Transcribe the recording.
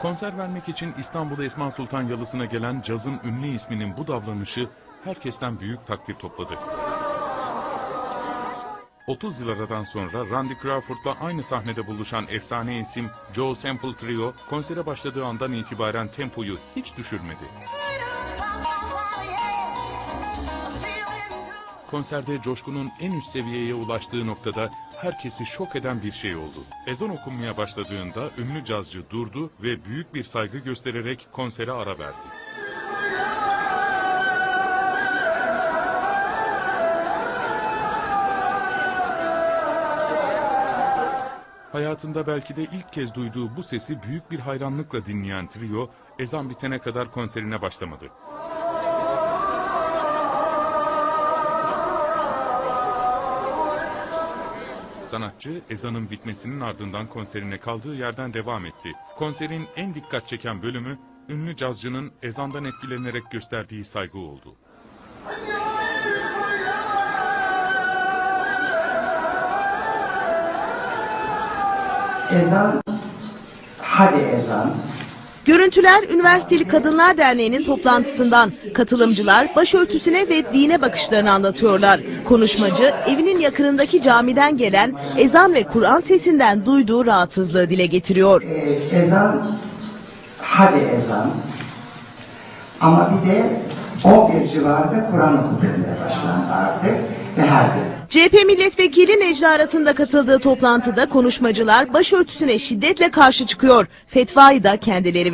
Konser vermek için İstanbul Esma Sultan Yalısı'na gelen cazın ünlü isminin bu davranışı herkesten büyük takdir topladı. 30 yıl aradan sonra Randy Crawford'la aynı sahnede buluşan efsane isim Joe Sample Trio, konsere başladığı andan itibaren tempoyu hiç düşürmedi. Konserde coşkunun en üst seviyeye ulaştığı noktada herkesi şok eden bir şey oldu. Ezan okunmaya başladığında ünlü cazcı durdu ve büyük bir saygı göstererek konsere ara verdi. Hayatında belki de ilk kez duyduğu bu sesi büyük bir hayranlıkla dinleyen trio, ezan bitene kadar konserine başlamadı. Sanatçı ezanın bitmesinin ardından konserine kaldığı yerden devam etti. Konserin en dikkat çeken bölümü ünlü cazcının ezandan etkilenerek gösterdiği saygı oldu. Ezan, hadi ezan. Görüntüler Üniversiteli Kadınlar Derneği'nin toplantısından. Katılımcılar başörtüsüne ve dine bakışlarını anlatıyorlar. Konuşmacı evinin yakınındaki camiden gelen ezan ve Kur'an sesinden duyduğu rahatsızlığı dile getiriyor. Ee, ezan, hadi ezan. Ama bir de 11 civarında Kur'an okunmaya başlandı artık ve her gün. CHP milletvekili Necla Arat'ın da katıldığı toplantıda konuşmacılar başörtüsüne şiddetle karşı çıkıyor. Fetvayı da kendileri